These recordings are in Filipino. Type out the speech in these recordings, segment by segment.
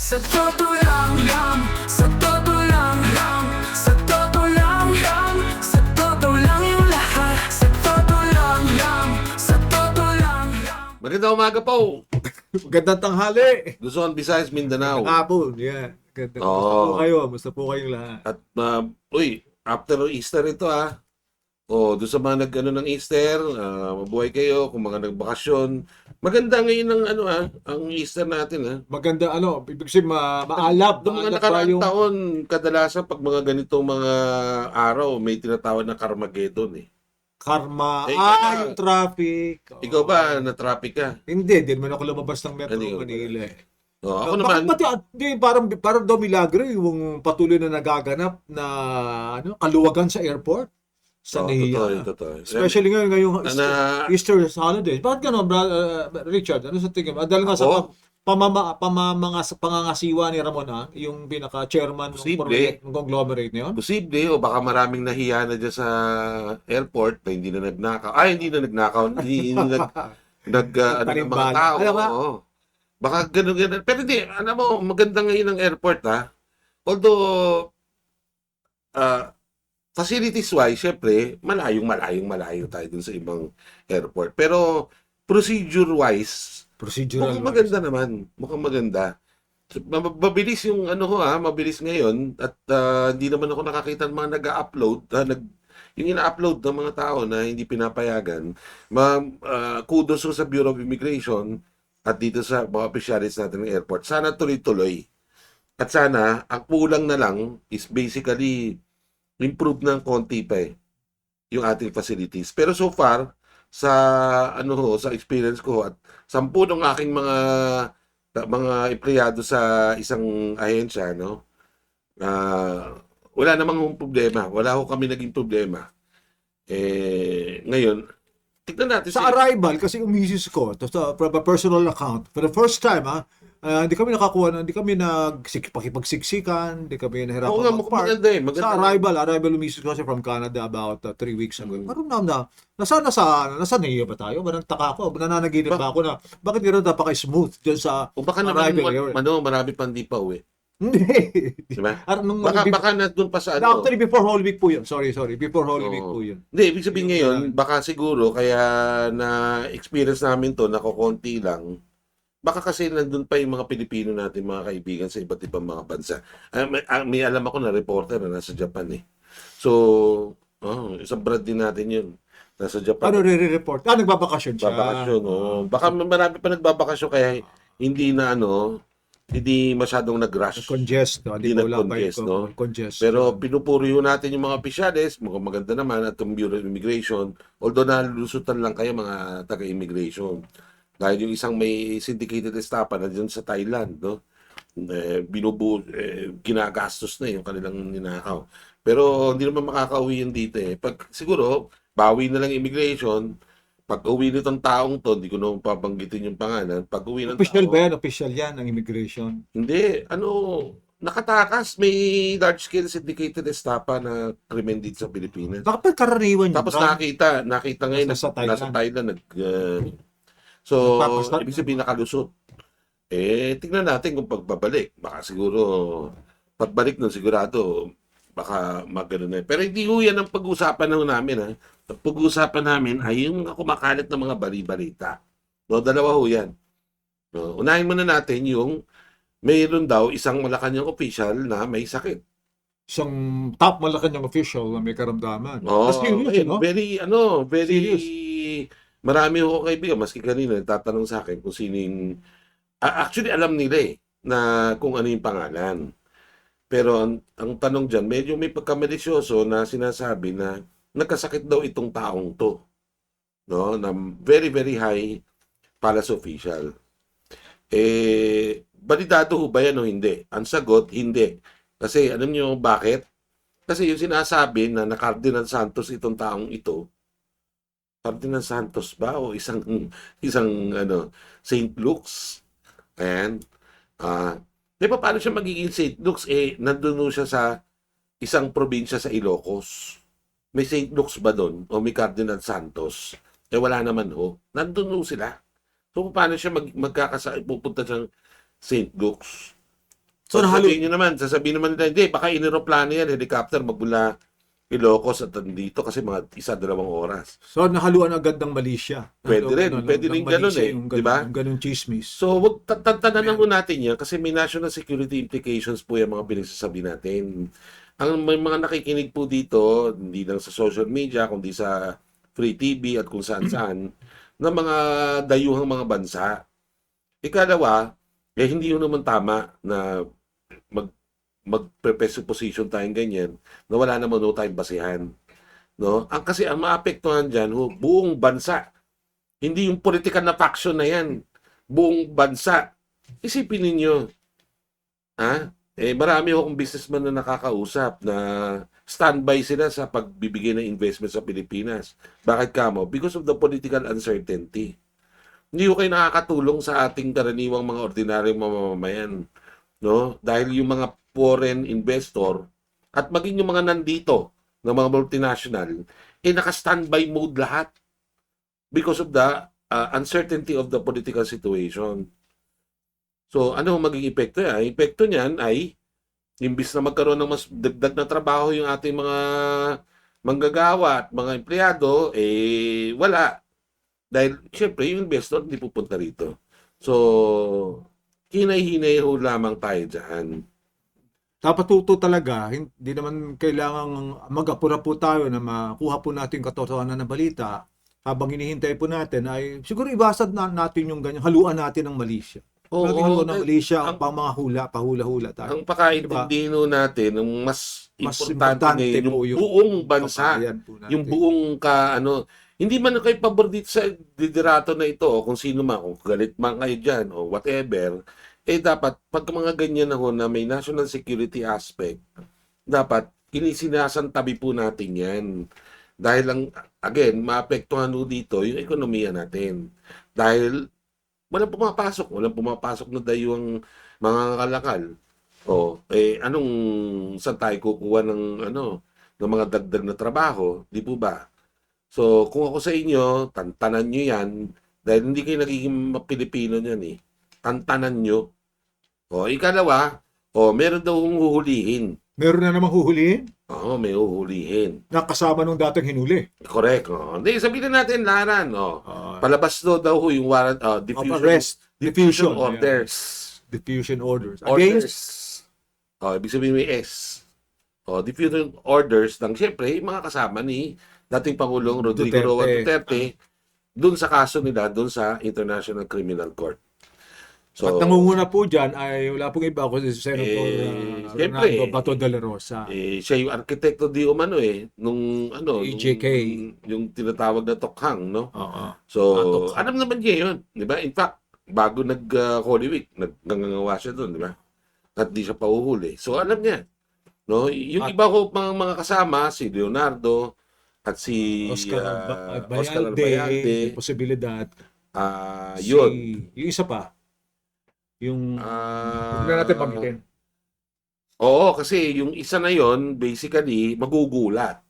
Sa totoo lang lang Sa totoo lang lang Sa totoo lang lang Sa totoo lang yung lahat Sa totoo lang lang Sa totoo lang lang Magandang umaga po. Magandang tanghali. Luzon, Visayas, Mindanao. Hapon, yeah. Ganda. Oo. Musta po kayo? Musta po kayong lahat? At, uh, uy, after Easter ito ah. O, doon sa mga nag ano, ng Easter, ah, mabuhay kayo, kung mga nagbakasyon. Maganda ngayon ang ano ah, ang Easter natin ah. Maganda, ano, ibig sabihin, ma maalab. Noong mga Maalab ba nakaraang yung- taon, kadalasan pag mga ganitong mga araw, may tinatawag na Carmageddon eh. Karma. Eh, ah, ikaw- yung traffic. Oo. Ikaw ba, na-traffic ka? Hindi, di naman ako lumabas ng Metro Hindi, Manila eh. O, ako Bakit naman, pati, di, parang, parang daw milagro yung patuloy na nagaganap na ano, kaluwagan sa airport. Sa Nahia. totoo yun, totoo. Especially ngayon, ngayong na, Easter holidays. Bakit gano'n, bra, uh, Richard? Ano sa tingin mo? Ah, Dahil nga sa pam- pamama, pamamanga, pangangasiwa ni Ramon, ha? yung pinaka-chairman ng Posible. conglomerate na yun. Posible o baka maraming nahiya na dyan sa airport na hindi na nagnakaw. Ay, hindi na nagnakaw. Hindi, hindi nag, nag uh, ano, ng mga tao. Alam nga. oo. Baka ganun, ganun. Pero hindi, alam mo, maganda ngayon ang airport ha. Although, uh, facilities-wise, syempre, malayong, malayong, malayo tayo dun sa ibang airport. Pero, procedure-wise, Procedural. Mukhang maganda naman. Mukhang maganda. Mabilis yung ano ho ha, mabilis ngayon at ah, hindi naman ako nakakita ng mga nag-upload, nag yung ina-upload ng mga tao na hindi pinapayagan. Ma, ah, kudos sa Bureau of Immigration at dito sa mga officials natin ng airport. Sana tuloy-tuloy. At sana, ang kulang na lang is basically improve ng konti pa eh, yung ating facilities. Pero so far, sa ano ho, sa experience ko at sampu ng aking mga mga empleyado sa isang ahensya, no? Ah, wala namang problema. Wala ho kami naging problema. Eh, ngayon, tignan natin Sa arrival, kasi umisis ko, to sa from a personal account, for the first time, ha, ah, hindi kami nakakuha, na- hindi kami nagpakipagsiksikan, hindi kami nahirapan Oo nga, mag-park. maganda eh. Maganda. Sa arrival, arrival umisis ko kasi from Canada about uh, three weeks ago. Mm. Parang na, na, nasa, nasa, nasa naiya ba tayo? Parang taka ko, nananaginip Ba- ako na, bakit gano'n napaka-smooth dyan sa, O baka naman, Arrival ma- yun. ano, marami pang di pa uwi. hindi. Di ba? Ar- nung, Baka, be- baka na doon pa sa ano. Actually, before Holy Week po yun. Sorry, sorry. Before Holy Week Oo. po yun. Hindi, ibig sabihin Yung ngayon, baka siguro, kaya na experience namin to, nakukonti lang, baka kasi nandun pa yung mga Pilipino natin, mga kaibigan sa iba't ibang mga bansa. Ah, may, ah, may alam ako na reporter na nasa Japan eh. So, oh, isang brad din natin yun. Nasa Japan. Ano re-report? Ah, nagbabakasyon siya. Babakasyon, oh. Baka marami pa nagbabakasyon kaya hindi na ano, hindi masyadong nag-rush. Congest, no? Hindi nag-congest, no? Congest. Pero pinupuri ho natin yung mga opisyales, mukhang maganda naman at yung Bureau of Immigration, although nalusutan lang kayo mga taga-immigration. Dahil yung isang may syndicated estafa na dyan sa Thailand, no? Eh, binubu, eh, ginagastos na yung kanilang ninakaw. Pero hindi naman makakauwi yun dito eh. Pag, siguro, bawi na lang immigration, pag uwi nitong taong to, hindi ko naman papanggitin yung pangalan, pag uwi ng official tao, ba yan? Official yan ng immigration. hindi, ano, nakatakas, may large-scale syndicated estafa na krimen dito sa Pilipinas. Bakit karaniwan yun? Tapos nakita, nakita ngayon, Nasa nasa, Thailand. nasa Thailand, nag, uh, so, Nagpapastat- ibig sabihin nakalusot. Eh, tingnan natin kung pagbabalik. Baka siguro, pagbalik nun sigurado, baka magano na. Pero hindi ho yan ang pag-uusapan na namin. Ha? Ang pag-uusapan namin ay yung kumakalat ng mga bali-balita. No, dalawa ho yan. No, unahin muna natin yung mayroon daw isang Malacanang official na may sakit. Isang top Malacanang official na may karamdaman. Mas serious, eh, no? very, ano, very, Serious. Marami ho kaibigan, maski kanina, nagtatanong sa akin kung sino yung, actually, alam nila eh, na kung ano yung pangalan. Pero ang, ang tanong dyan, medyo may pagkamalisyoso na sinasabi na nagkasakit daw itong taong to. No? Na very, very high palace official. Eh, balidado ho ba yan o hindi? Ang sagot, hindi. Kasi alam niyo bakit? Kasi yung sinasabi na na Cardinal Santos itong taong ito, Cardinal Santos ba o isang isang ano St. Luke's? And ah di ba paano siya magiging St. Luke's eh nandoon siya sa isang probinsya sa Ilocos. May St. Luke's ba doon o may Cardinal Santos? Eh wala naman ho. Nandun ho sila. So paano siya mag magkakasa pupunta siyang St. Luke's? So, So, nahalo- nyo naman, sasabihin naman nila, hindi, baka iniroplano yan, helicopter, magmula Ilocos at dito kasi mga isa, dalawang oras. So, nahaluan agad ng Malaysia. Pwede rin. Pwede rin ganun eh. Di ba? Yung ganun chismis. So, wag tatantanan ho natin yan kasi may national security implications po yung mga pinagsasabi natin. Ang may mga nakikinig po dito, hindi lang sa social media, kundi sa free TV at kung saan-saan, ng mga dayuhang mga bansa. Ikalawa, eh hindi yun naman tama na mag mag-presupposition tayong ganyan na wala naman ho tayong basihan. No? Ang kasi ang maapektuhan diyan ho, buong bansa. Hindi yung political na faction na yan. Buong bansa. Isipin ninyo. Ha? Eh, marami akong businessman na nakakausap na standby sila sa pagbibigay ng investment sa Pilipinas. Bakit kamo? Because of the political uncertainty. Hindi ko kayo nakakatulong sa ating karaniwang mga ordinaryong mamamayan. No? Dahil yung mga foreign investor at maging yung mga nandito ng mga multinational, eh naka-standby mode lahat because of the uh, uncertainty of the political situation. So, ano ang magiging epekto yan? Epekto niyan ay, imbis na magkaroon ng mas dagdag na trabaho yung ating mga manggagawa at mga empleyado, eh, wala. Dahil, syempre, yung investor hindi pupunta rito. So, hinay-hinay ho lamang tayo dyan. Dapat tuto talaga, hindi naman kailangang mag-apura po tayo na makuha po natin katotohanan ng balita. Habang hinihintay po natin ay siguro ibasad na natin yung ganyan, haluan natin ng Malaysia. Oo, natin haluan ng ang- Malaysia ang- ang pang mga hula, pahula-hula tayo. Ang pakaintindihin ho natin, ang mas, Mas importante, importante ngayon, yung po yung buong bansa, yung buong ka, ano, hindi man kayo pabor dito sa diderato na ito, kung sino man, kung galit man kayo dyan, o whatever, eh dapat, pag mga ganyan na na may national security aspect, dapat, inisinasantabi po natin yan. Dahil lang, again, maapektuhan ho dito yung ekonomiya natin. Dahil, walang pumapasok, walang pumapasok na dayuang mga kalakal. O, eh, anong, saan tayo kukuha ng, ano, ng mga dagdag na trabaho, di po ba? So, kung ako sa inyo, tantanan nyo yan, dahil hindi kayo nagiging Pilipino niyan eh. Tantanan nyo. O, ikalawa, o, meron daw huhulihin. Meron na namang huhulihin Oo, may huhulihin. na kasama nung dating hinuli. Correct. O. Hindi, sabihin na natin, laran. O. Uh, Palabas daw daw ho yung warrant, uh, of diffusion, arrest, diffusion diffusion, orders. diffusion orders. Orders. Against O, ibig sabihin may S. O, diffusion orders ng, siyempre, yung mga kasama ni dating Pangulong Rodrigo Duterte. Roa Duterte dun sa kaso nila dun sa International Criminal Court. So, At nangunguna po dyan ay wala pong iba kundi si Senator Eh, uh, siyempre, Ronaldo Bato de la Rosa. eh, siya yung arkitekto di umano eh, nung ano, EJK. nung- yung tinatawag na tokhang, no? Oo. So, Ah, tokhang. alam naman niya yun, di ba? In fact, bago nag uh, Holy Week, nagngangawa siya doon, di ba? At di siya pauhuli. So, alam niya. No? Yung At- iba ko mga, mga kasama, si Leonardo, at si Oscar ah, Alba- Oscar Bayalde, Albayalde, posibilidad. ah, Si- yun. yung isa pa, yung huwag na natin pamitin. Oo, kasi yung isa na yon basically, magugulat.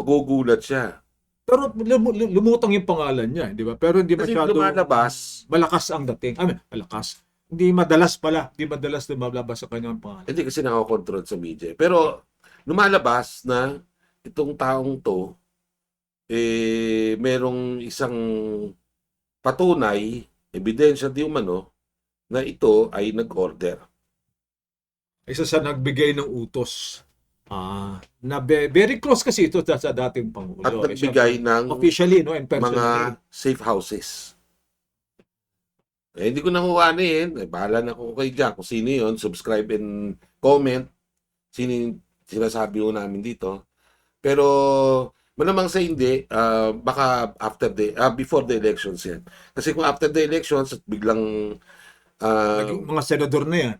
Magugulat siya. Pero lum- lum- lumutang yung pangalan niya, di ba? Pero hindi Kasi masyado lumalabas, malakas ang dating. I mean, malakas. Hindi madalas pala. Hindi madalas lumalabas sa kanyang pangalan. hindi kasi nakakontrol sa media. Pero lumalabas na itong taong to, eh, merong isang patunay, ebidensya di umano, na ito ay nag-order. Isa sa nagbigay ng utos. Ah, na be- very close kasi ito sa, sa dating pangulo. At Eh, siya- nagbigay ng officially no and mga personally. safe houses. Eh, hindi ko nakuhanin. Eh, bahala na ako kay Jack. Kung sino yun, subscribe and comment. Sino yung sinasabi ko namin dito. Pero, malamang sa hindi, ah, baka after the, ah, before the elections yan. Kasi kung after the elections, at biglang, ah, Naging mga senador na yan.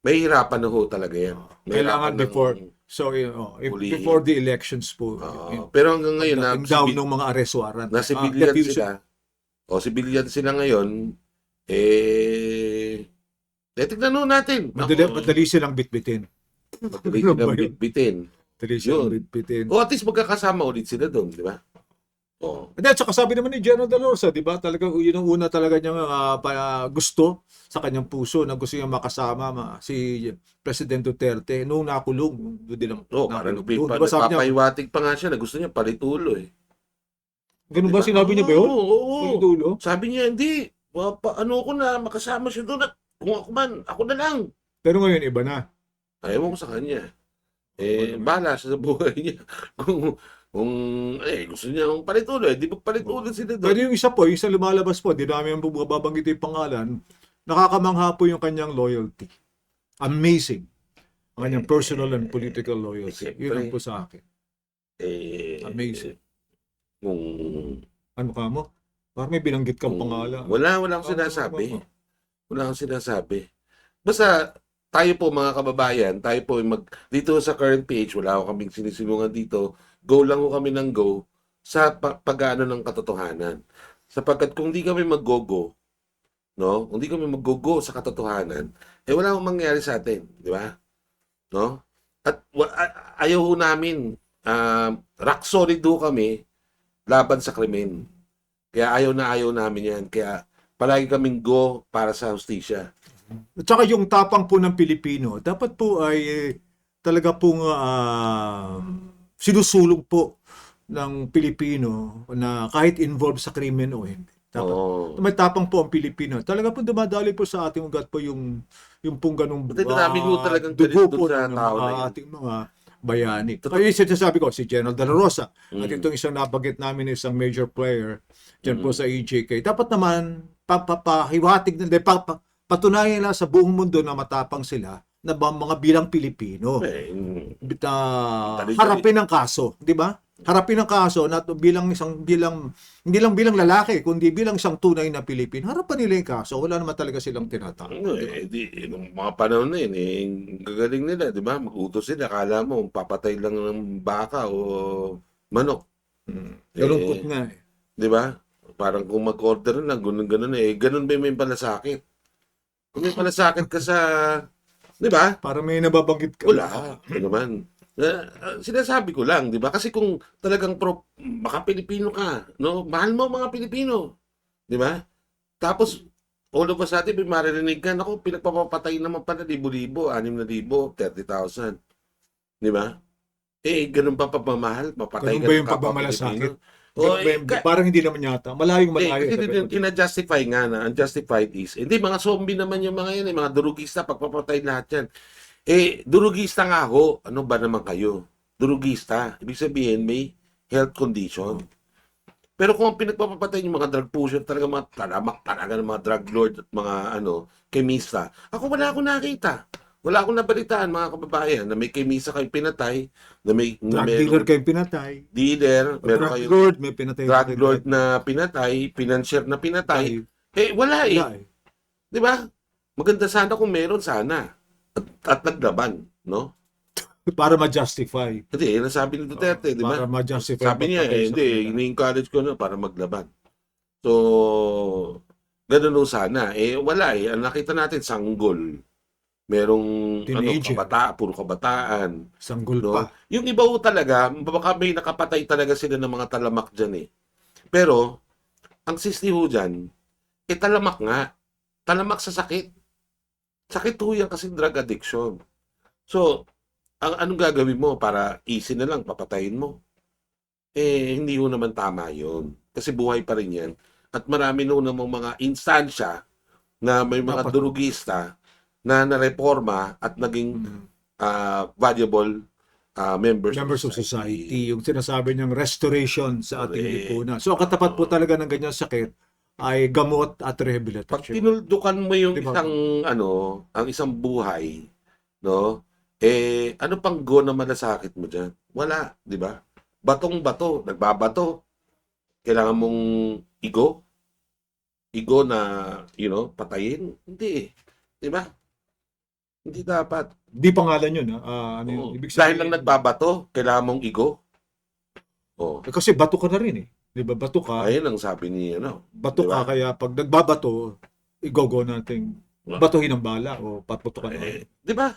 mahihirapan na ho talaga yan. Kailangan Mahihirapan ng- before So you know, if, Hulihin. before the elections po. Oo. yun, pero hanggang ngayon, na, dating down ng mga arrest warrant. na Ah, civilian sila, o civilian sila ngayon, eh, eh tignan ho natin. Madali, Ako, madali silang bitbitin. madali Ano silang yun? bitbitin. Madali silang Yun. bitbitin. O at least magkakasama ulit sila doon, di ba? Oh. And then, saka sabi naman ni General De Rosa, di ba, talaga, yun ang una talaga niyang pa- gusto sa kanyang puso na gusto niya makasama ma, si President Duterte noong nakulong. Doon din ang Oh, nakulong doon. pa, Di ba sabi niya, pa nga siya na gusto niya palitulo eh. ganun ba sinabi niya ba yun? Oo, oo. Tulo? Sabi niya, hindi. Pa, ano ko na, makasama siya doon. At kung ako man, ako na lang. Pero ngayon, iba na. Ayaw ko sa kanya. Eh, bahala sa buhay niya. kung, kung, eh, gusto niya akong palitulo eh. Di ba palitulo sila Pero doon? yung isa po, yung isa lumalabas po, di namin yung babanggit yung pangalan, nakakamangha po yung kanyang loyalty. Amazing. Ang kanyang personal and political loyalty. Eh, Yun ang siyempre. po sa akin. Eh, Amazing. eh, kung, Ano ka mo? Parang may binanggit kang kung pangalan. wala, wala akong sinasabi. Wala akong sinasabi. Basta, tayo po mga kababayan, tayo po yung mag, dito sa current page, wala ako kaming sinisilungan dito, go lang ko kami ng go sa pa- pag-ano ng katotohanan. Sapagkat kung di kami mag-go-go, no? Kung di kami mag-go-go sa katotohanan, eh wala akong mangyayari sa atin, di ba? No? At ayaw ho namin, um, rock solid ho kami laban sa krimen. Kaya ayaw na ayaw namin yan. Kaya palagi kaming go para sa hustisya. At saka yung tapang po ng Pilipino, dapat po ay eh, talaga pong ah, sinusulong po ng Pilipino na kahit involved sa krimen o hindi. Dapat Oo. may tapang po ang Pilipino. Talaga po dumadali po sa ating ugat po yung yung pong ganung Pati marami po ah, talagang dugo po sa ng tao mga na yun. ating mga bayani. Totoo. Kaya yung sinasabi ko, si General De La Rosa, at Mm. itong isang nabanggit namin isang major player dyan po Mm. sa EJK, dapat naman papahiwatig pa, pa, patunayan nila sa buong mundo na matapang sila na ba, mga bilang Pilipino. Eh, mm, Dali-dali. harapin ang kaso, di ba? Harapin ang kaso na to bilang isang bilang hindi lang bilang lalaki kundi bilang isang tunay na Pilipino. Harapan nila yung kaso. Wala naman talaga silang tinatawag. ano eh, di, eh, nung mga panahon na yun, eh, gagaling nila, di ba? Mag-utos sila, kala mo, papatay lang ng baka o manok, Hmm. Kalungkot nga eh. di ba? Parang kung mag-order lang, ganun-ganun eh. Ganun ba yung may palasakit? Kung may palasakit ka sa, di ba? Para may nababanggit ka. Wala. Ito naman. Uh, sinasabi ko lang, di ba? Kasi kung talagang pro, baka Pilipino ka, no? Mahal mo mga Pilipino. Di ba? Tapos, all of a sudden, may maririnig ka, naku, pinagpapapatay naman pala, libo-libo, anim na libo, 30,000. Di ba? Eh, ganun pa pagmamahal, papatay Ganun ka ba ng yung pagmamalasakit? Pilipino. O, Ganun ba eh, yung- ka- parang hindi naman yata. Malayong malayo. kasi din, ina-justify nga na, unjustified is, hindi, mga zombie naman yung mga yan, eh, mga durugista, pagpapatay lahat yan. Eh, durugista nga ho, ano ba naman kayo? Durugista, ibig sabihin may health condition. Pero kung ang yung mga drug pusher, talaga mga talamak talaga ng mga drug lord at mga ano, kemista. Ako wala akong nakita. Wala akong nabalitaan mga kababayan na may kemista kayong pinatay, na may na Drug dealer kayong pinatay. dealer, meron Drug kayong lord, may pinatay. drug lord na pinatay, financier na pinatay. Eh, wala eh. Wala eh. Di ba? Maganda sana kung meron sana. At, at naglaban, no? Para ma-justify. Hindi, yun ang sabi ni Duterte, di ba? Para ma-justify. Sabi niya, eh, hindi, ini-encourage ko na para maglaban. So, ganun o sana. Eh, wala eh. Ang nakita natin, sanggol. Merong ano, Teenager. kabata, puro kabataan. Sanggol No? pa. Yung iba ho talaga, baka may nakapatay talaga sila ng mga talamak dyan eh. Pero, ang sisti ho dyan, eh talamak nga. Talamak sa sakit. Sakit ho yan kasi drug addiction. So, ang anong gagawin mo para easy na lang, papatayin mo? Eh, hindi ho naman tama yon Kasi buhay pa rin yan. At marami ho namang mga instansya na may mga Dapat. durugista na nareforma at naging ah, valuable ah, members, members of society, yung sinasabi niyang restoration sa ating Correct. lipunan. So, katapat po talaga ng ganyang sakit ay gamot at Pag rehabilitasyon. tinuldukan mo yung Di ba? isang ano, ang isang buhay, no? Eh ano pang go na malasakit mo diyan? Wala, di ba? Batong bato, nagbabato. Kailangan mong igo? Igo na, you know, patayin? Hindi eh. Di ba? Hindi dapat. Di pangalan yun. Ha? Ah, ano yun? Oo. Ibig Dahil lang nagbabato, kailangan mong igo? Oh. Eh, Kasi bato ka na rin eh. Di ba? Bato ka. Ayun ang sabi ni ano. bato Diba? ka. Kaya pag nagbabato, igogo natin batuhin ng bala o paputukan ng Eh, di ba?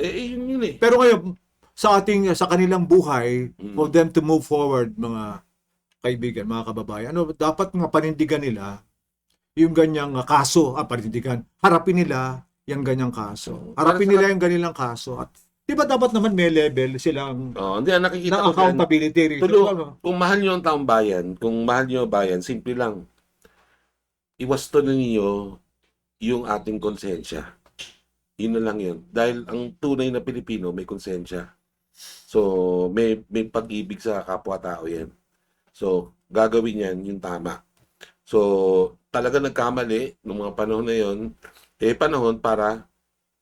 Eh, yun yun eh. Pero ngayon, sa ating sa kanilang buhay, Mm. for them to move forward, mga kaibigan, mga kababayan, ano, dapat nga panindigan nila yung ganyang ah, kaso, ah, panindigan, harapin nila yung ganyang kaso. Harapin nila yung ganilang kaso. At di ba dapat naman may level silang Oh, hindi, ang nakikita na ko dyan, accountability rin. Tulo. Ano? kung mahal nyo ang taong bayan, kung mahal nyo ang bayan, simple lang. Iwasto na ninyo yung ating konsensya. Yun na lang yun. Dahil ang tunay na Pilipino may konsensya. So, may, may pag-ibig sa kapwa-tao yan. So, gagawin yan yung tama. So, talaga nagkamali nung mga panahon na yon eh panahon para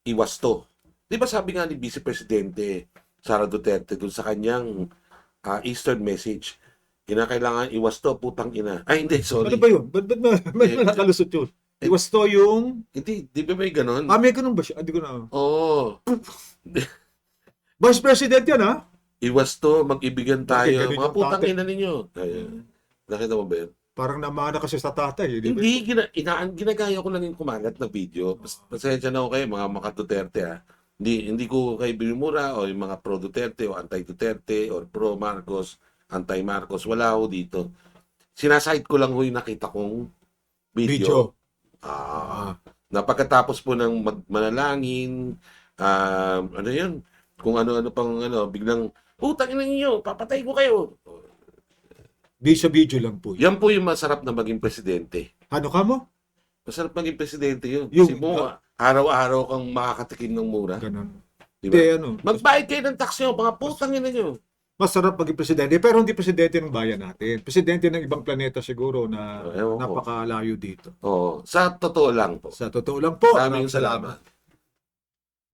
iwasto. Di ba sabi nga ni Vice Presidente Sara Duterte dun sa kanyang ah, Eastern message, kinakailangan iwasto putang ina. Ay, hindi, sorry. Ano ba yun? Ba't ba't ba- ba't Eh, nakalusot yun? eh, Iwas to yung... Hindi, di ba may ganon? Ah, may ganun ba siya? Ah, Hindi ko na... Oo. Vice President yan, ha? Iwasto, mag-ibigan tayo. ganun Mga putang ina ninyo. Kaya, nakita mo ba yun? Parang namana kasi sa tatay. eh, di ba? Hindi, gina, inaan, ginagaya ko lang yung kumalat na video. Pas, pasensya na ako kayo, mga mga Duterte ha. Hindi, hindi ko kay Binimura o yung mga pro Duterte o anti Duterte o pro Marcos, anti Marcos. Wala ako dito. Sinaside ko lang ho yung nakita kong video. Video. Ah, na pagkatapos po ng mag- manalangin, um, ano yun, kung ano-ano pang ano, biglang, putang ina ninyo, papatay ko kayo. Sa video lang po. Yan po yung masarap na maging presidente. Ano ka mo? Masarap maging presidente yun. Yung- Kasi mo, araw-araw kang makakatikim ng mura. Ganun. Di ba? ano. Magbayad kayo ng tax nyo, mga putang ina nyo. Masarap maging presidente, pero hindi presidente ng bayan natin. Presidente ng ibang planeta siguro na Oh, ewan ko. napakalayo dito. Oo, sa totoo lang po. Sa totoo lang po. Maraming maraming salamat.